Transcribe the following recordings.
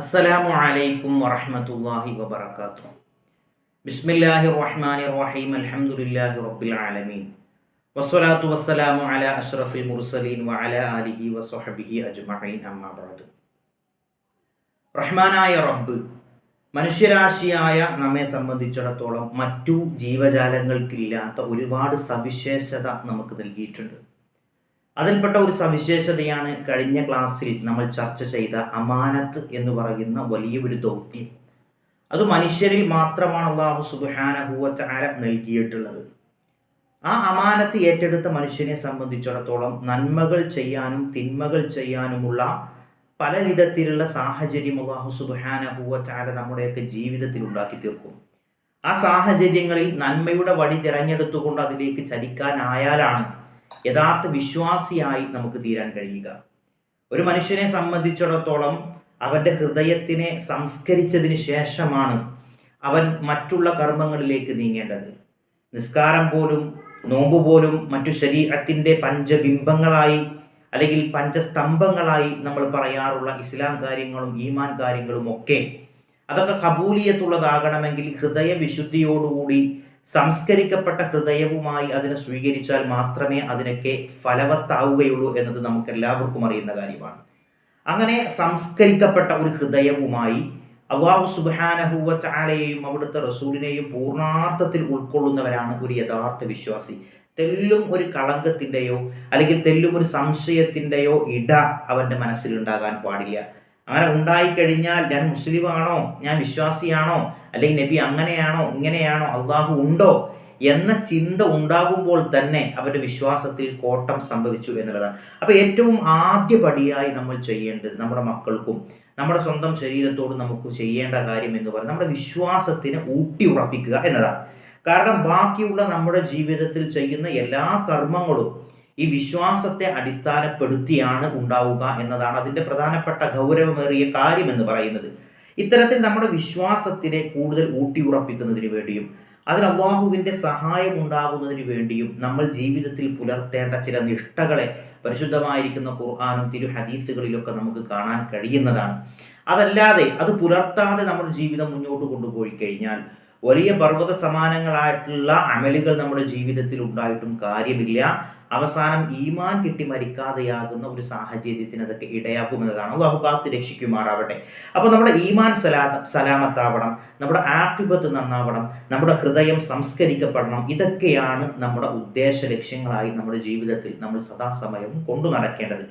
അസ്സലാമു അലൈക്കും വറഹ്മത്തുള്ളാഹി വബറകാതുഹു. ബിസ്മില്ലാഹിർ റഹ്മാനിർ റഹീം അൽഹംദുലില്ലാഹി റബ്ബിൽ ആലമീൻ. വസ്സലാത്തു വസ്സലാമു അലാ അഷ്റഫിൽ മുർസലീൻ വഅലാ ആലിഹി വസ്വഹബിഹി അജ്മഈൻ. അമ്മാ ബഅദ്. റഹ്മാനായ റബ്ബ് മനുഷ്യരാശിയായ നമ്മെ സംബന്ധിച്ചിടത്തോളം മറ്റു ജീവജാലങ്ങൾക്കില്ലാത്ത ഒരുപാട് സവിശേഷത നമുക്ക് നൽകിയിട്ടുണ്ട്. അതിൽപ്പെട്ട ഒരു സവിശേഷതയാണ് കഴിഞ്ഞ ക്ലാസ്സിൽ നമ്മൾ ചർച്ച ചെയ്ത അമാനത്ത് എന്ന് പറയുന്ന വലിയൊരു ദൗത്യം. അത് മനുഷ്യരിൽ മാത്രമാണ് അള്ളാഹു സുബാനഹുവല നൽകിയിട്ടുള്ളത്. ആ അമാനത്ത് ഏറ്റെടുത്ത മനുഷ്യനെ സംബന്ധിച്ചിടത്തോളം നന്മകൾ ചെയ്യാനും തിന്മകൾ ചെയ്യാനുമുള്ള പല വിധത്തിലുള്ള സാഹചര്യം അള്ളാഹു സുബാനഹുവല നമ്മുടെയൊക്കെ ജീവിതത്തിൽ ഉണ്ടാക്കി തീർക്കും. ആ സാഹചര്യങ്ങളിൽ നന്മയുടെ വഴി തിരഞ്ഞെടുത്തുകൊണ്ട് അതിലേക്ക് ചലിക്കാനായാലാണ് യഥാർത്ഥ വിശ്വാസിയായി നമുക്ക് തീരാൻ കഴിയുക. ഒരു മനുഷ്യനെ സംബന്ധിച്ചിടത്തോളം അവന്റെ ഹൃദയത്തിനെ സംസ്കരിച്ചതിന് ശേഷമാണ് അവൻ മറ്റുള്ള കർമ്മങ്ങളിലേക്ക് നീങ്ങേണ്ടത്. നിസ്കാരം പോലും നോമ്പ് പോലും മറ്റു ശരീരത്തിന്റെ പഞ്ചബിംബങ്ങളായി അല്ലെങ്കിൽ പഞ്ചസ്തംഭങ്ങളായി നമ്മൾ പറയാറുള്ള ഇസ്ലാം കാര്യങ്ങളും ഈമാൻ കാര്യങ്ങളും ഒക്കെ അതൊക്കെ കബൂലിയത്തുള്ളതാകണമെങ്കിൽ ഹൃദയ വിശുദ്ധിയോടുകൂടി സംസ്കരിക്കപ്പെട്ട ഹൃദയവുമായി അതിനെ സ്വീകരിച്ചാൽ മാത്രമേ അതിനൊക്കെ ഫലവത്താവുകയുള്ളൂ എന്നത് നമുക്ക് എല്ലാവർക്കും അറിയുന്ന കാര്യമാണ്. അങ്ങനെ സംസ്കരിക്കപ്പെട്ട ഒരു ഹൃദയവുമായി അള്ളാഹു സുബാനഹുവ ചാലയെയും അവിടുത്തെ റസൂലിനെയും പൂർണാർത്ഥത്തിൽ ഉൾക്കൊള്ളുന്നവരാണ് ഒരു യഥാർത്ഥ വിശ്വാസി. തെല്ലും ഒരു കളങ്കത്തിന്റെയോ അല്ലെങ്കിൽ തെല്ലും ഒരു സംശയത്തിന്റെയോ ഇട അവന്റെ മനസ്സിലുണ്ടാകാൻ പാടില്ല. അങ്ങനെ ഉണ്ടായിക്കഴിഞ്ഞാൽ ഞാൻ മുസ്ലിമാണോ? ഞാൻ വിശ്വാസിയാണോ? അല്ലെങ്കിൽ നബി അങ്ങനെയാണോ? ഇങ്ങനെയാണോ? അള്ളാഹു ഉണ്ടോ? എന്ന ചിന്ത ഉണ്ടാകുമ്പോൾ തന്നെ അവരുടെ വിശ്വാസത്തിൽ കോട്ടം സംഭവിച്ചു എന്നുള്ളതാണ്. അപ്പോൾ ഏറ്റവും ആദ്യപടിയായി നമ്മൾ ചെയ്യേണ്ടത് നമ്മുടെ മക്കൾക്കും നമ്മുടെ സ്വന്തം ശരീരത്തോട് നമുക്ക് ചെയ്യേണ്ട കാര്യം എന്ന് പറയുന്നത് നമ്മുടെ വിശ്വാസത്തിന് ഊട്ടി ഉറപ്പിക്കുക എന്നതാണ്. കാരണം ബാക്കിയുള്ള നമ്മുടെ ജീവിതത്തിൽ ചെയ്യുന്ന എല്ലാ കർമ്മങ്ങളും ഈ വിശ്വാസത്തെ അടിസ്ഥാനപ്പെടുത്തിയാണ് ഉണ്ടാവുക എന്നതാണ് അതിന്റെ പ്രധാനപ്പെട്ട ഗൗരവമേറിയ കാര്യം എന്ന് പറയുന്നത്. ഇത്തരത്തിൽ നമ്മുടെ വിശ്വാസത്തിനെ കൂടുതൽ ഊട്ടിയുറപ്പിക്കുന്നതിന് വേണ്ടിയും അതിന് അള്ളാഹുവിന്റെ സഹായം ഉണ്ടാകുന്നതിന് വേണ്ടിയും നമ്മൾ ജീവിതത്തിൽ പുലർത്തേണ്ട ചില നിഷ്ഠകളെ പരിശുദ്ധമായിരിക്കുന്ന ഖുർആാനും തിരു ഹദീസുകളിലൊക്കെ നമുക്ക് കാണാൻ കഴിയുന്നതാണ്. അതല്ലാതെ അത് പുലർത്താതെ നമ്മുടെ ജീവിതം മുന്നോട്ട് കൊണ്ടുപോയി കഴിഞ്ഞാൽ വലിയ പർവത സമാനങ്ങളായിട്ടുള്ള അമലുകൾ നമ്മുടെ ജീവിതത്തിൽ ഉണ്ടായിട്ടും കാര്യമില്ല. അവസാനം ഈമാൻ കിട്ടി മരിക്കാതെയാകുന്ന ഒരു സാഹചര്യത്തിന് അതൊക്കെ ഇടയാക്കുമെന്നതാണ് അള്ളാഹു കാത്ത് രക്ഷിക്കുമാറാവട്ടെ. അപ്പോൾ നമ്മുടെ ഈമാൻ സലാ സലാമത്താവണം നമ്മുടെ ആക്ടിപത്ത് നന്നാവണം നമ്മുടെ ഹൃദയം സംസ്കരിക്കപ്പെടണം ഇതൊക്കെയാണ് നമ്മുടെ ഉദ്ദേശ ലക്ഷ്യങ്ങളായി നമ്മുടെ ജീവിതത്തിൽ നമ്മൾ സദാസമയം കൊണ്ടു നടക്കേണ്ടത്.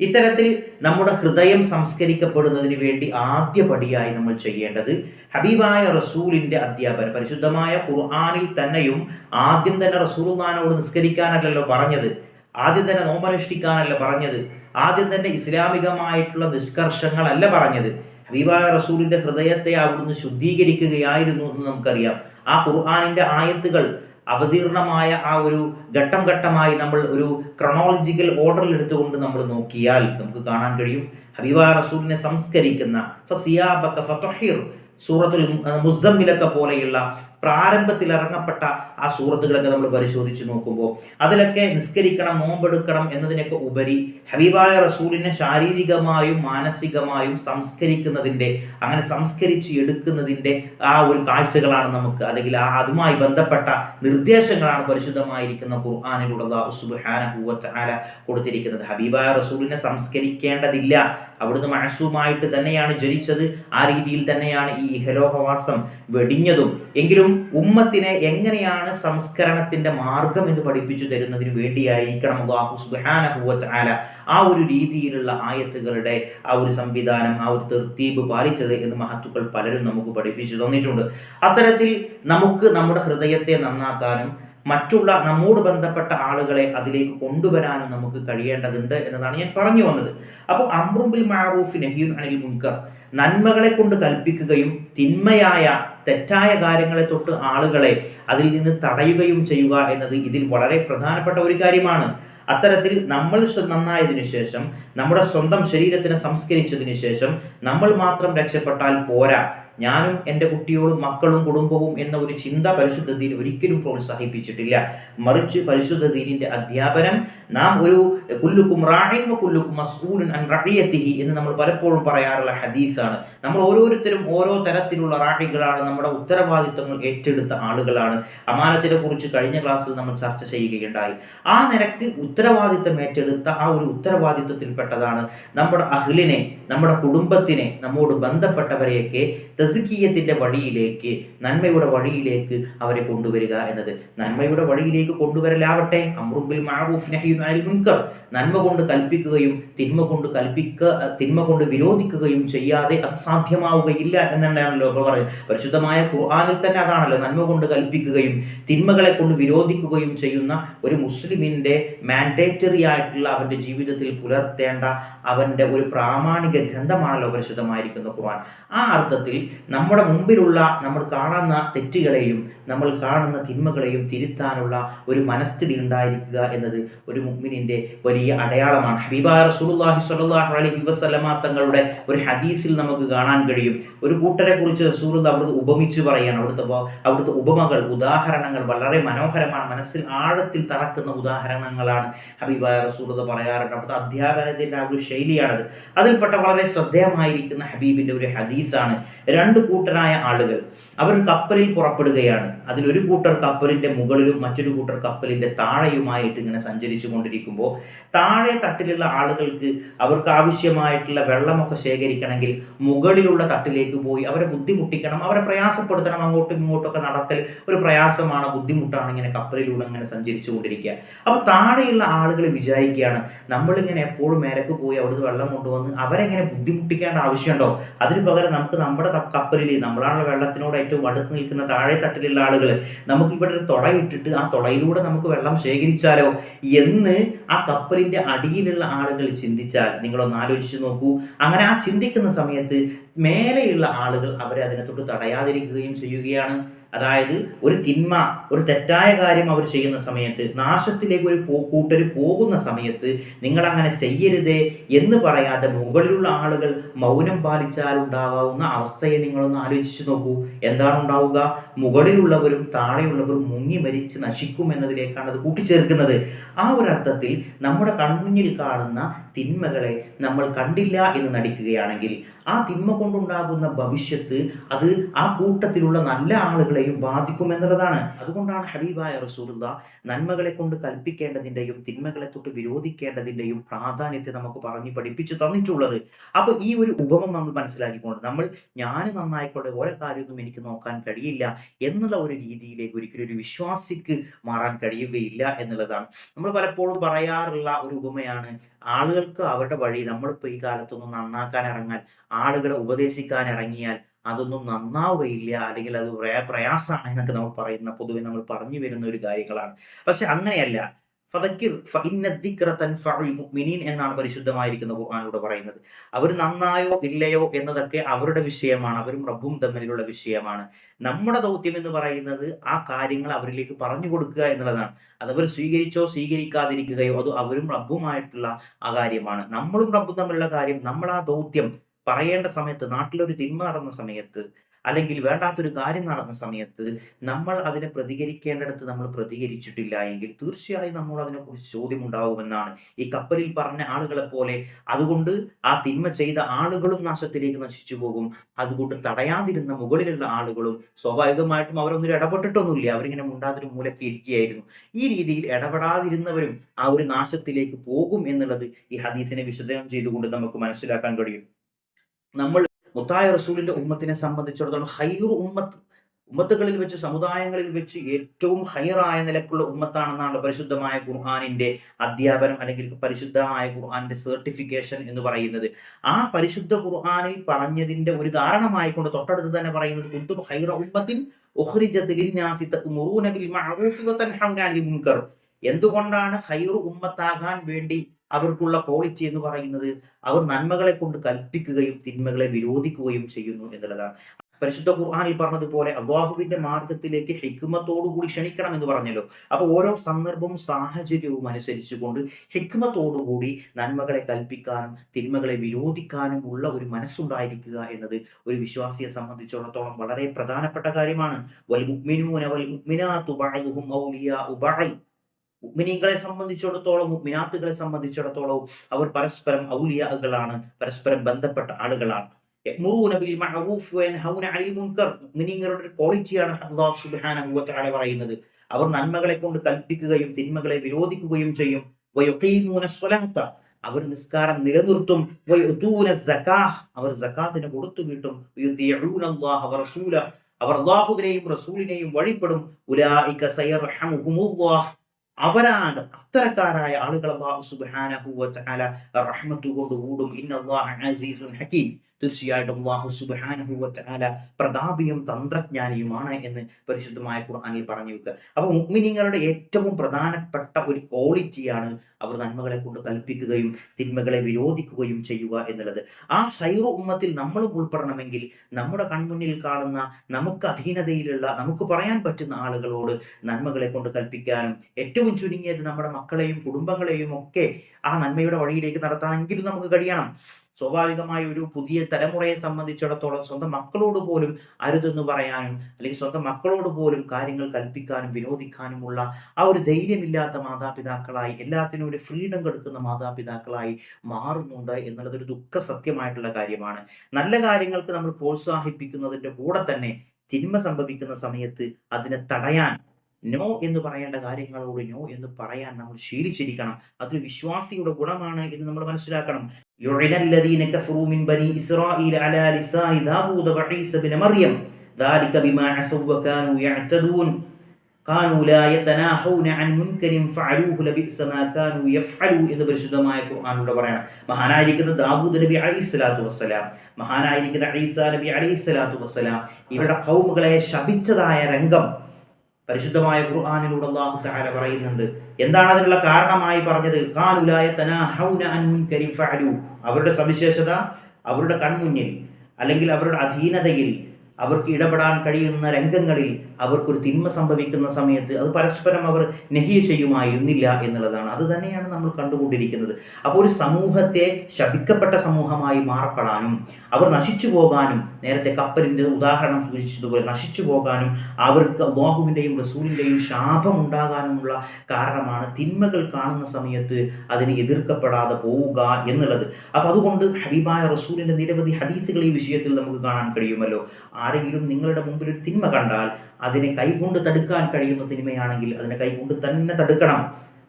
ഇത്തരത്തിൽ നമ്മുടെ ഹൃദയം സംസ്കരിക്കപ്പെടുന്നതിന് വേണ്ടി ആദ്യപടിയായി നമ്മൾ ചെയ്യേണ്ടത് ഹബീബായ റസൂലിന്റെ അധ്യാപനം. പരിശുദ്ധമായ ഖുർആാനിൽ തന്നെയും ആദ്യം തന്നെ റസൂൽഖാനോട് നിസ്കരിക്കാനല്ലല്ലോ പറഞ്ഞത്. ആദ്യം തന്നെ നോമ്പനുഷ്ഠിക്കാനല്ല പറഞ്ഞത്. ആദ്യം തന്നെ ഇസ്ലാമികമായിട്ടുള്ള നിഷ്കർഷങ്ങളല്ല പറഞ്ഞത്. ഹബീബായ റസൂലിന്റെ ഹൃദയത്തെ അവിടുന്ന് ശുദ്ധീകരിക്കുകയായിരുന്നു എന്ന് നമുക്കറിയാം. ആ ഖുർആാനിന്റെ ആയത്തുകൾ അവതീർണമായ ആ ഒരു ഘട്ടം ഘട്ടമായി നമ്മൾ ഒരു ക്രൊണോളജിക്കൽ ഓർഡറിൽ എടുത്തുകൊണ്ട് നമ്മൾ നോക്കിയാൽ നമുക്ക് കാണാൻ കഴിയും. ഹബീബ റസൂലിനെ സംസ്കരിക്കുന്ന ഫസിയാബക്ക ഫതഹിർ സൂറത്തുൽ മുസമ്മിലൊക്കെ പോലെയുള്ള പ്രാരംഭത്തിൽ ഇറങ്ങപ്പെട്ട ആ സൂറത്തുകളൊക്കെ നമ്മൾ പരിശോധിച്ച് നോക്കുമ്പോൾ അതിലൊക്കെ നിസ്കരിക്കണം നോമ്പെടുക്കണം എന്നതിനൊക്കെ ഉപരി ഹബീബായ റസൂലിനെ ശാരീരികമായും മാനസികമായും സംസ്കരിക്കുന്നതിന്റെ അങ്ങനെ സംസ്കരിച്ച് എടുക്കുന്നതിന്റെ ആ ഒരു കാഴ്ചകളാണ് നമുക്ക് അല്ലെങ്കിൽ ആ അതുമായി ബന്ധപ്പെട്ട നിർദ്ദേശങ്ങളാണ് പരിശുദ്ധമായിരിക്കുന്ന ഖുർആാനിലുള്ള സുബാന കൊടുത്തിരിക്കുന്നത്. ഹബീബായ റസൂലിനെ സംസ്കരിക്കേണ്ടതില്ല. അവിടുന്ന് മനസ്സുമായിട്ട് തന്നെയാണ് ജനിച്ചത്. ആ രീതിയിൽ തന്നെയാണ് ഈ ഇഹലോകവാസം വെടിഞ്ഞതും. എങ്കിലും ഉമ്മത്തിനെ എങ്ങനെയാണ് സംസ്കരണത്തിന്റെ മാർഗം എന്ന് പഠിപ്പിച്ചു തരുന്നതിന് വേണ്ടിയായിരിക്കണം അള്ളാഹു സുബാനഹുവത്ത് ആല ആ ഒരു രീതിയിലുള്ള ആയത്തുകളുടെ ആ ഒരു സംവിധാനം ആ ഒരു തെർത്തീബ് പാലിച്ചത് എന്ന് മഹത്തുക്കൾ പലരും നമുക്ക് പഠിപ്പിച്ചു തന്നിട്ടുണ്ട്. അത്തരത്തിൽ നമുക്ക് നമ്മുടെ ഹൃദയത്തെ നന്നാക്കാനും മറ്റുള്ള നമ്മോട് ബന്ധപ്പെട്ട ആളുകളെ അതിലേക്ക് കൊണ്ടുവരാനും നമുക്ക് കഴിയേണ്ടതുണ്ട് എന്നതാണ് ഞാൻ പറഞ്ഞു വന്നത്. അപ്പോൾ അമ്രുബിൽ മാറൂഫ് നഹീർ അനിൽ മുൻകർ നന്മകളെ കൊണ്ട് കൽപ്പിക്കുകയും തിന്മയായ തെറ്റായ കാര്യങ്ങളെ തൊട്ട് ആളുകളെ അതിൽ നിന്ന് തടയുകയും ചെയ്യുക എന്നത് ഇതിൽ വളരെ പ്രധാനപ്പെട്ട ഒരു കാര്യമാണ്. അത്തരത്തിൽ നമ്മൾ നന്നായതിനു ശേഷം നമ്മുടെ സ്വന്തം ശരീരത്തിനെ സംസ്കരിച്ചതിന് ശേഷം നമ്മൾ മാത്രം രക്ഷപ്പെട്ടാൽ പോരാ. ഞാനും എന്റെ കുട്ടിയോടും മക്കളും കുടുംബവും എന്ന ഒരു ചിന്ത പരിശുദ്ധ ദീൻ ഒരിക്കലും പ്രോത്സാഹിപ്പിച്ചിട്ടില്ല. മറിച്ച് പരിശുദ്ധ ദീനിന്റെ അധ്യാപനം നാം ഒരു കുല്ലുക്കും റാഹിൻ കുല്ലുക്കും മസ്കൂലിൻ അൻ റഹിയത്തിഹി എന്ന് നമ്മൾ പലപ്പോഴും പറയാറുള്ള ഹദീസാണ്. നമ്മൾ ഓരോരുത്തരും ഓരോ തരത്തിലുള്ള റാഹികളാണ് നമ്മുടെ ഉത്തരവാദിത്തങ്ങൾ ഏറ്റെടുത്ത ആളുകളാണ്. അമാനത്തിനെ കുറിച്ച് കഴിഞ്ഞ ക്ലാസ്സിൽ നമ്മൾ ചർച്ച ചെയ്യുകയുണ്ടായി. ആ നിരക്ക് ഉത്തരവാദിത്തം ഏറ്റെടുത്ത ആ ഒരു ഉത്തരവാദിത്വത്തിൽപ്പെട്ടതാണ് നമ്മുടെ അഹ്ലിനെ നമ്മുടെ കുടുംബത്തിനെ നമ്മോട് ബന്ധപ്പെട്ടവരെയൊക്കെ തെസുക്കീയത്തിന്റെ വഴിയിലേക്ക് നന്മയുടെ വഴിയിലേക്ക് അവരെ കൊണ്ടുവരിക എന്നത്. നന്മയുടെ വഴിയിലേക്ക് കൊണ്ടുവരലാവട്ടെ. അമ്രുബിൽ മാറൂഫ് നന്മ കൊണ്ട് കൽപ്പിക്കുകയും തിന്മ കൊണ്ട് കൽപ്പിക്ക തിന്മ കൊണ്ട് വിരോധിക്കുകയും ചെയ്യാതെ അത് സാധ്യമാവുകയില്ല എന്നുള്ളതാണല്ലോ പറയുന്നത്. പരിശുദ്ധമായ ഖുർആാനിൽ തന്നെ അതാണല്ലോ നന്മ കൊണ്ട് കൽപ്പിക്കുകയും തിന്മകളെ കൊണ്ട് വിരോധിക്കുകയും ചെയ്യുന്ന ഒരു മുസ്ലിമിന്റെ മാൻഡേറ്ററി ആയിട്ടുള്ള അവന്റെ ജീവിതത്തിൽ പുലർത്തേണ്ട അവന്റെ ഒരു പ്രാമാണിക ഗ്രന്ഥമാണല്ലോ പരിശുദ്ധമായിരിക്കുന്ന ഖുർആൻ. ആ അർത്ഥത്തിൽ നമ്മുടെ മുമ്പിലുള്ള നമ്മൾ കാണുന്ന തെറ്റുകളെയും നമ്മൾ കാണുന്ന തിന്മകളെയും തിരുത്താനുള്ള ഒരു മനസ്ഥിതി ഉണ്ടായിരിക്കുക എന്നത് ഒരു മുഗ്മിനിന്റെ വലിയ അടയാളമാണ്. ഹബീബ റസൂലുള്ളാഹി സ്വല്ലല്ലാഹു അലൈഹി വസല്ലമ തങ്ങളുടെ ഒരു ഹദീസിൽ നമുക്ക് കാണാൻ കഴിയും. ഒരു കൂട്ടരെ കുറിച്ച് റസൂൽ അവിടുത്തെ ഉപമിച്ച് പറയാണ്. അവിടുത്തെ അവിടുത്തെ ഉപമകൾ ഉദാഹരണങ്ങൾ വളരെ മനോഹരമാണ്. മനസ്സിൽ ആഴത്തിൽ തറക്കുന്ന ഉദാഹരണങ്ങളാണ് ഹബീബായ റസൂൽ പറയാറുണ്ട്. അവിടുത്തെ അധ്യാപനത്തിന്റെ ആ ഒരു ശൈലിയാണത്. അതിൽപ്പെട്ട വളരെ ശ്രദ്ധേയമായിരിക്കുന്ന ഹബീബിന്റെ ഒരു ഹദീസാണ്. രണ്ട് കൂട്ടരായ ആളുകൾ അവർ കപ്പലിൽ പുറപ്പെടുകയാണ്. അതിലൊരു കൂട്ടർ കപ്പലിന്റെ മുകളിലും മറ്റൊരു കൂട്ടർ കപ്പലിന്റെ താഴെയുമായിട്ട് ഇങ്ങനെ സഞ്ചരിച്ചു കൊണ്ടിരിക്കുമ്പോൾ താഴെ തട്ടിലുള്ള ആളുകൾക്ക് അവർക്ക് ആവശ്യമായിട്ടുള്ള വെള്ളമൊക്കെ ശേഖരിക്കണമെങ്കിൽ മുകളിലുള്ള തട്ടിലേക്ക് പോയി അവരെ ബുദ്ധിമുട്ടിക്കണം അവരെ പ്രയാസപ്പെടുത്തണം. അങ്ങോട്ടും ഇങ്ങോട്ടൊക്കെ നടക്കൽ ഒരു പ്രയാസമാണ് ബുദ്ധിമുട്ടാണ് ഇങ്ങനെ കപ്പലിലൂടെ ഇങ്ങനെ സഞ്ചരിച്ചു കൊണ്ടിരിക്കുക. അപ്പോൾ താഴെയുള്ള ആളുകൾ വിചാരിക്കുകയാണ് നമ്മളിങ്ങനെ എപ്പോഴും മേലക്ക് പോയി അവിടുന്ന് വെള്ളം കൊണ്ടുവന്ന് അവരെങ്ങനെ ബുദ്ധിമുട്ടിക്കേണ്ട ആവശ്യമുണ്ടോ? അതിന് പകരം നമുക്ക് നമ്മുടെ കപ്പലിൽ നമ്മളാണ് വെള്ളത്തിനോട് ഏറ്റവും അടുത്ത് നിൽക്കുന്ന താഴെ തട്ടിലുള്ള ആളുകൾ നമുക്ക് ഇവിടെ ഒരു തുടയിട്ടിട്ട് ആ തുടയിലൂടെ നമുക്ക് വെള്ളം ശേഖരിച്ചാലോ? എന്ന് ആ കപ്പലിന്റെ അടിയിലുള്ള ആളുകൾ ചിന്തിച്ചാൽ നിങ്ങളൊന്ന് ആലോചിച്ച് നോക്കൂ. അങ്ങനെ ആ ചിന്തിക്കുന്ന സമയത്ത് മേലെയുള്ള ആളുകൾ അവരെ അതിനെ തൊട്ട് തടയാതിരിക്കുകയും ചെയ്യുകയാണ്. അതായത് ഒരു തിന്മ ഒരു തെറ്റായ കാര്യം അവർ ചെയ്യുന്ന സമയത്ത് നാശത്തിലേക്ക് ഒരു കൂട്ടർ പോകുന്ന സമയത്ത് നിങ്ങൾ അങ്ങനെ ചെയ്യരുതേ എന്ന് പറയാതെ മുകളിലുള്ള ആളുകൾ മൗനം പാലിച്ചാൽ ഉണ്ടാകാവുന്ന അവസ്ഥയെ നിങ്ങളൊന്ന് ആലോചിച്ചു നോക്കൂ. എന്താണ് ഉണ്ടാവുക മുകളിലുള്ളവരും താഴെയുള്ളവരും മുങ്ങി മരിച്ച് നശിക്കും എന്നതിലേക്കാണ് അത് കൂട്ടിച്ചേർക്കുന്നത്. ആ ഒരു അർത്ഥത്തിൽ നമ്മുടെ കൺമുന്നിൽ കാണുന്ന തിന്മകളെ നമ്മൾ കണ്ടില്ല എന്ന് നടിക്കുകയാണെങ്കിൽ ആ തിന്മ കൊണ്ടുണ്ടാകുന്ന ഭവിഷ്യത്ത് അത് ആ കൂട്ടത്തിലുള്ള നല്ല ആളുകളെയും ബാധിക്കും എന്നുള്ളതാണ്. അതുകൊണ്ടാണ് ഹബീബായ റസൂലുള്ള നന്മകളെ കൊണ്ട് കൽപ്പിക്കേണ്ടതിന്റെയും തിന്മകളെ തൊട്ട് വിരോധിക്കേണ്ടതിന്റെയും പ്രാധാന്യത്തെ നമുക്ക് പറഞ്ഞു പഠിപ്പിച്ചു തന്നിട്ടുള്ളത്. അപ്പോൾ ഈ ഒരു ഉപമം നമ്മൾ മനസ്സിലാക്കിക്കൊണ്ട് നമ്മൾ ഞാൻ നന്നായിക്കോട്ടെ ഓരോ കാര്യമൊന്നും എനിക്ക് നോക്കാൻ കഴിയില്ല എന്നുള്ള ഒരു രീതിയിലേക്ക് ഒരിക്കലും ഒരു വിശ്വാസിക്ക് മാറാൻ കഴിയുകയില്ല എന്നുള്ളതാണ്. നമ്മൾ പലപ്പോഴും പറയാറുള്ള ഒരു ഉപമയാണ് ആളുകൾക്ക് അവരുടെ വഴി നമ്മളിപ്പോൾ ഈ കാലത്തൊന്നും നന്നാക്കാൻ ഇറങ്ങാൻ ആളുകളെ ഉപദേശിക്കാൻ ഇറങ്ങിയാൽ അതൊന്നും നന്നാവുകയില്ല അല്ലെങ്കിൽ അത് പ്രയാസമാണ് എന്നൊക്കെ നമ്മൾ പറയുന്ന പൊതുവെ നമ്മൾ പറഞ്ഞു വരുന്ന ഒരു കാര്യങ്ങളാണ്. പക്ഷെ അങ്ങനെയല്ല. മുഅ്മിനീൻ എന്നാണ് പരിശുദ്ധമായിരിക്കുന്ന ഖുർആാനിലൂടെ പറയുന്നത്. അവർ നന്നായോ ഇല്ലയോ എന്നതൊക്കെ അവരുടെ വിഷയമാണ്. അവരും റബ്ബും തമ്മിലുള്ള വിഷയമാണ്. നമ്മുടെ ദൗത്യം എന്ന് പറയുന്നത് ആ കാര്യങ്ങൾ അവരിലേക്ക് പറഞ്ഞു കൊടുക്കുക എന്നുള്ളതാണ്. അതവർ സ്വീകരിച്ചോ സ്വീകരിക്കാതിരിക്കുകയോ അത് അവരും റബ്ബുമായിട്ടുള്ള ആ കാര്യമാണ്. നമ്മളും റബ്ബും തമ്മിലുള്ള കാര്യം നമ്മൾ ആ ദൗത്യം പറയേണ്ട സമയത്ത് നാട്ടിലൊരു തിന്മ നടന്ന സമയത്ത് അല്ലെങ്കിൽ വേണ്ടാത്തൊരു കാര്യം നടന്ന സമയത്ത് നമ്മൾ അതിനെ പ്രതികരിക്കേണ്ടിടത്ത് നമ്മൾ പ്രതികരിച്ചിട്ടില്ല എങ്കിൽ തീർച്ചയായും നമ്മൾ അതിനെക്കുറിച്ച് ചോദ്യമുണ്ടാവുമെന്നാണ് ഈ കപ്പലിൽ പറഞ്ഞ ആളുകളെ പോലെ അതുകൊണ്ട് ആ തിന്മ ചെയ്ത ആളുകളും നാശത്തിലേക്ക് നശിച്ചു പോകും. അതുകൊണ്ട് തടയാതിരുന്ന മുകളിലുള്ള ആളുകളും സ്വാഭാവികമായിട്ടും അവരൊന്നും ഇടപെട്ടിട്ടൊന്നുമില്ല. അവരിങ്ങനെ മുണ്ടാതൊരു മൂലക്ക് ഇരിക്കുകയായിരുന്നു. ഈ രീതിയിൽ ഇടപെടാതിരുന്നവരും ആ ഒരു നാശത്തിലേക്ക് പോകും എന്നുള്ളത് ഈ ഹദീസിനെ വിശദം ചെയ്തുകൊണ്ട് നമുക്ക് മനസ്സിലാക്കാൻ കഴിയും. നമ്മൾ മുത്തായ റസൂലിന്റെ ഉമ്മത്തിനെ സംബന്ധിച്ചിടത്തോളം ഹൈർ ഉമ്മത്ത് ഉമ്മത്തുകളിൽ വെച്ച് സമുദായങ്ങളിൽ വെച്ച് ഏറ്റവും ഹൈറായ നിലക്കുള്ള ഉമ്മത്താണെന്നാണ് പരിശുദ്ധമായ ഖുർഹാനിന്റെ അധ്യാപനം അല്ലെങ്കിൽ പരിശുദ്ധമായ ഖുർഹാനിന്റെ സർട്ടിഫിക്കേഷൻ എന്ന് പറയുന്നത്. ആ പരിശുദ്ധ ഖുർഹാനിൽ പറഞ്ഞതിന്റെ ഒരു കാരണമായിക്കൊണ്ട് തൊട്ടടുത്ത് തന്നെ പറയുന്നത് കുന്തും ഹൈറ ഉമ്മത്തിൻ എന്തുകൊണ്ടാണ് ഹൈറു ഉമ്മത്താകാൻ വേണ്ടി അവർക്കുള്ള ക്വാളിറ്റി എന്ന് പറയുന്നത് അവർ നന്മകളെ കൊണ്ട് കൽപ്പിക്കുകയും തിന്മകളെ വിരോധിക്കുകയും ചെയ്യുന്നു എന്നുള്ളതാണ്. പരിശുദ്ധ ഖുർആാനിൽ പറഞ്ഞതുപോലെ അള്ളാഹുവിന്റെ മാർഗത്തിലേക്ക് ഹിക്മത്തോടുകൂടി ക്ഷണിക്കണം എന്ന് പറഞ്ഞല്ലോ. അപ്പൊ ഓരോ സന്ദർഭവും സാഹചര്യവും അനുസരിച്ചുകൊണ്ട് ഹിക്മത്തോടുകൂടി നന്മകളെ കൽപ്പിക്കാനും തിന്മകളെ വിരോധിക്കാനും ഉള്ള ഒരു മനസ്സുണ്ടായിരിക്കുക എന്നത് ഒരു വിശ്വാസിയെ സംബന്ധിച്ചിടത്തോളം വളരെ പ്രധാനപ്പെട്ട കാര്യമാണ്. വൽ മുക്മിനൂന വൽ മുഅ്മിനാത്തു ബഅദുഹും ഔലിയാഉ ബഅദ്. മുഅ്മിനീങ്ങളെ സംബന്ധിച്ചിടത്തോളം മുഅ്മിനാത്തുകളെ സംബന്ധിച്ചിടത്തോളം അവർ പരസ്പരം ഔലിയാകളാണ് പരസ്പരം ബന്ധപ്പെട്ട ആളുകളാണ്. ഒരു ക്വാളിറ്റിയാണ് തആല പറയുന്നത്. അവർ നന്മകളെ കൊണ്ട് കൽപ്പിക്കുകയും തിന്മകളെ വിരോധിക്കുകയും ചെയ്യും. അവർ നിസ്കാരം നിലനിർത്തും. അവർ ജക്കാത്തിന് കൊടുത്തു വീട്ടും. അവർ അള്ളാഹുവിനെയും റസൂലിനെയും വഴിപ്പെടും. അവരാണ് അത്തരക്കാരായ ആളുകൾ അള്ളാഹു സുബ്ഹാനഹു വ തആല റഹ്മത്ത് കൊണ്ട് കൂടും ഇന്നല്ലാഹ അസീസുൻ ഹകീം തീർച്ചയായിട്ടും അള്ളാഹു തആല പ്രതാപിയും തന്ത്രജ്ഞാനിയുമാണ് എന്ന് പരിശുദ്ധമായ ഖുർആാനിൽ പറഞ്ഞു വെക്കുക. അപ്പോൾ മുഅ്മിനീങ്ങളുടെ ഏറ്റവും പ്രധാനപ്പെട്ട ഒരു ക്വാളിറ്റിയാണ് അവർ നന്മകളെ കൊണ്ട് കൽപ്പിക്കുകയും തിന്മകളെ വിരോധിക്കുകയും ചെയ്യുക എന്നുള്ളത്. ആ ഹൈറു ഉമ്മത്തിൽ നമ്മളും ഉൾപ്പെടണമെങ്കിൽ നമ്മുടെ കൺമുന്നിൽ കാണുന്ന നമുക്ക് അധീനതയിലുള്ള നമുക്ക് പറയാൻ പറ്റുന്ന ആളുകളോട് നന്മകളെ കൊണ്ട് കൽപ്പിക്കാനും ഏറ്റവും ചുരുങ്ങിയത് നമ്മുടെ മക്കളെയും കുടുംബങ്ങളെയും ഒക്കെ ആ നന്മയുടെ വഴിയിലേക്ക് നടത്താനെങ്കിലും നമുക്ക് കഴിയണം. സ്വാഭാവികമായ ഒരു പുതിയ തലമുറയെ സംബന്ധിച്ചിടത്തോളം സ്വന്തം മക്കളോട് പോലും അരുതെന്ന് പറയാനും അല്ലെങ്കിൽ സ്വന്തം മക്കളോട് പോലും കാര്യങ്ങൾ കൽപ്പിക്കാനും വിനോദിക്കാനുമുള്ള ആ ഒരു ധൈര്യമില്ലാത്ത മാതാപിതാക്കളായി എല്ലാത്തിനും ഒരു ഫ്രീഡം കൊടുക്കുന്ന മാതാപിതാക്കളായി മാറുന്നുണ്ട് എന്നുള്ളത് ഒരു ദുഃഖ സത്യമായിട്ടുള്ള കാര്യമാണ്. നല്ല കാര്യങ്ങൾക്ക് നമ്മൾ പ്രോത്സാഹിപ്പിക്കുന്നതിന്റെ കൂടെ തന്നെ തിന്മ സംഭവിക്കുന്ന സമയത്ത് അതിനെ തടയാൻ നോ എന്ന് പറയേണ്ട കാര്യങ്ങളോട് നോ എന്ന് പറയാൻ നമ്മൾ ശീലിച്ചിരിക്കണം. അതൊരു വിശ്വാസിയുടെ ഗുണമാണ് എന്ന് നമ്മൾ മനസ്സിലാക്കണം. എന്ന് പരിശുദ്ധമായ ഖുർആാനിലൂടെ പറയണം. മഹാനായിരിക്കുന്ന ദാവൂദ് നബി അലൈഹി സ്വലാത്തു വസ്സലാം മഹാനായിരിക്കുന്ന നബി അലൈഹി സ്വലാത്തു വസ്സലാം ഇവരുടെ കൗമുകളെ ശപിച്ചതായ രംഗം പരിശുദ്ധമായ ഖുർആാനിലൂടെ അള്ളാഹു തആല പറയുന്നുണ്ട്. എന്താണ് അതിനുള്ള കാരണമായി പറഞ്ഞത്? അവരുടെ സവിശേഷത അവരുടെ കൺമുന്നിൽ അല്ലെങ്കിൽ അവരുടെ അധീനതയിൽ അവർക്ക് ഇടപെടാൻ കഴിയുന്ന രംഗങ്ങളിൽ അവർക്കൊരു തിന്മ സംഭവിക്കുന്ന സമയത്ത് അത് പരസ്പരം അവർ നെഹിയ ചെയ്യുമായിരുന്നില്ല എന്നുള്ളതാണ്. അത് തന്നെയാണ് നമ്മൾ കണ്ടുകൊണ്ടിരിക്കുന്നത്. അപ്പോൾ ഒരു സമൂഹത്തെ ശപിക്കപ്പെട്ട സമൂഹമായി മാറപ്പെടാനും അവർ നശിച്ചു പോകാനും നേരത്തെ കപ്പലിന്റെ ഉദാഹരണം സൂചിച്ചതുപോലെ നശിച്ചു പോകാനും അവർക്ക് അള്ളാഹുവിന്റെയും റസൂലിന്റെയും ശാപം ഉണ്ടാകാനുമുള്ള കാരണമാണ് തിന്മകൾ കാണുന്ന സമയത്ത് അതിനെ എതിർക്കപ്പെടാതെ പോവുക എന്നുള്ളത്. അപ്പോൾ അതുകൊണ്ട് ഹബീബായ റസൂലിന്റെ നിരവധി ഹദീസുകൾ ഈ വിഷയത്തിൽ നമുക്ക് കാണാൻ കഴിയുമല്ലോ. ആരെങ്കിലും നിങ്ങളുടെ മുമ്പിൽ ഒരു തിന്മ കണ്ടാൽ അതിനെ കൈകൊണ്ട് തടുക്കാൻ കഴിയുന്ന തിന്മയാണെങ്കിൽ അതിനെ കൈകൊണ്ട് തന്നെ തടുക്കണം.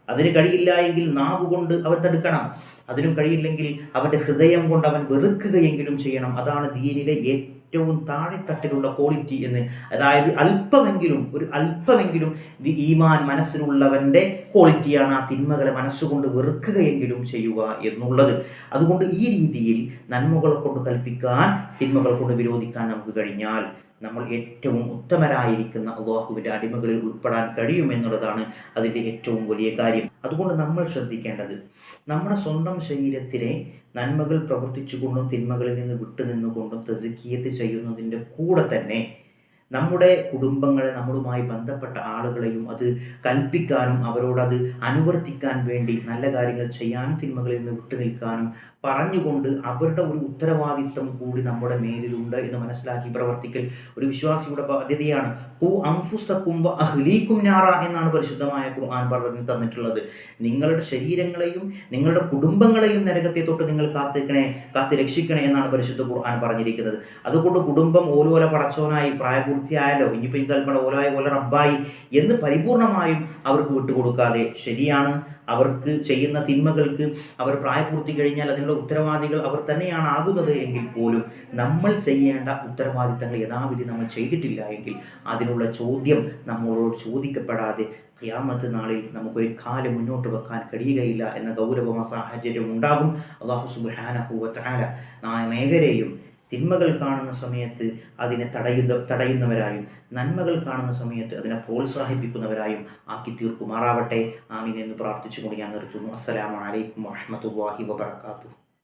അതിന് കഴിയില്ല എങ്കിൽ നാവ് കൊണ്ട് അവൻ തടുക്കണം. അതിനും കഴിയില്ലെങ്കിൽ അവന്റെ ഹൃദയം കൊണ്ട് അവൻ വെറുക്കുകയെങ്കിലും ചെയ്യണം. അതാണ് ദീനിലെ ഏറ്റവും താഴെത്തട്ടിലുള്ള ക്വാളിറ്റി എന്ന്. അതായത് അല്പമെങ്കിലും ഒരു അല്പമെങ്കിലും ദി ഈമാൻ മനസ്സിലുള്ളവന്റെ ക്വാളിറ്റിയാണ് ആ തിന്മകളെ മനസ്സുകൊണ്ട് വെറുക്കുകയെങ്കിലും ചെയ്യുക എന്നുള്ളത്. അതുകൊണ്ട് ഈ രീതിയിൽ നന്മകളെ കൊണ്ട് കൽപ്പിക്കാൻ തിന്മകളെ കൊണ്ട് വിരോധിക്കാൻ നമുക്ക് കഴിഞ്ഞാൽ നമ്മൾ ഏറ്റവും ഉത്തമരായിരിക്കുന്ന അള്ളാഹുവിന്റെ അടിമകളിൽ ഉൾപ്പെടാൻ കഴിയുമെന്നുള്ളതാണ് അതിന്റെ ഏറ്റവും വലിയ കാര്യം. അതുകൊണ്ട് നമ്മൾ ശ്രദ്ധിക്കേണ്ടത് നമ്മുടെ സ്വന്തം ശരീരത്തിലെ നന്മകൾ പ്രവർത്തിച്ചുകൊണ്ടും തിന്മകളിൽ നിന്ന് വിട്ടുനിന്നുകൊണ്ടും തെസിക്കിയത്ത് ചെയ്യുന്നതിന്റെ കൂടെ തന്നെ നമ്മുടെ കുടുംബങ്ങളെ നമ്മളുമായി ബന്ധപ്പെട്ട ആളുകളെയും അത് കൽപ്പിക്കാനും അവരോടത് അനുവർത്തിക്കാൻ വേണ്ടി നല്ല കാര്യങ്ങൾ ചെയ്യാനും തിന്മകളിൽ നിന്ന് വിട്ടുനിൽക്കാനും പറഞ്ഞുകൊണ്ട് അവരുടെ ഒരു ഉത്തരവാദിത്തം കൂടി നമ്മുടെ മേലിലുണ്ട് എന്ന് മനസ്സിലാക്കി പ്രവർത്തിക്കൽ ഒരു വിശ്വാസിയുടെ ബാധ്യതയാണ്. കു അംഫുസക്കും അഹ്ലീക്കും ഞാറ എന്നാണ് പരിശുദ്ധമായ ഖുർആൻ പറഞ്ഞു തന്നിട്ടുള്ളത്. നിങ്ങളുടെ ശരീരങ്ങളെയും നിങ്ങളുടെ കുടുംബങ്ങളെയും നരകത്തെ തൊട്ട് നിങ്ങൾ കാത്തിരിക്കണേ കാത്തി രക്ഷിക്കണേ എന്നാണ് പരിശുദ്ധ ഖുർആൻ പറഞ്ഞിരിക്കുന്നത്. അതുകൊണ്ട് കുടുംബം ഓരോല പടച്ചോനായി പ്രായപൂർത്തിയായാലോ ഇനിയിപ്പോൾ ഇനി തൽപ്പണ ഓരോ ഓല റബ്ബായി എന്ന് പരിപൂർണമായും അവർക്ക് വിട്ടുകൊടുക്കാതെ. ശരിയാണ്. അവർക്ക് ചെയ്യുന്ന തിന്മകൾക്ക് അവർ പ്രായപൂർത്തി കഴിഞ്ഞാൽ അതിനുള്ള ഉത്തരവാദികൾ അവർ തന്നെയാണ് ആകുന്നത് എങ്കിൽ പോലും നമ്മൾ ചെയ്യേണ്ട ഉത്തരവാദിത്തങ്ങൾ യഥാവിധി നമ്മൾ ചെയ്തിട്ടില്ല എങ്കിൽ അതിനുള്ള ചോദ്യം നമ്മളോട് ചോദിക്കപ്പെടാതെ ക്യാമത്ത് നാളിൽ നമുക്കൊരു കാലം മുന്നോട്ട് വെക്കാൻ കഴിയുകയില്ല എന്ന ഗൗരവ സാഹചര്യം ഉണ്ടാകും അള്ളാഹു സുബാനഹുവല നാം ഏവരെയും തിന്മകൾ കാണുന്ന സമയത്ത് അതിനെ തടയുന്ന തടയുന്നവരായും നന്മകൾ കാണുന്ന സമയത്ത് അതിനെ പ്രോത്സാഹിപ്പിക്കുന്നവരായും ആക്കി തീർക്കുമാറാവട്ടെ. ആമീൻ എന്ന് പ്രാർത്ഥിച്ചുകൊണ്ട് ഞാൻ നിർത്തുന്നു. അസ്സലാമലൈക്കും വാഹമത്തല്ലാഹി വബർക്കാത്തു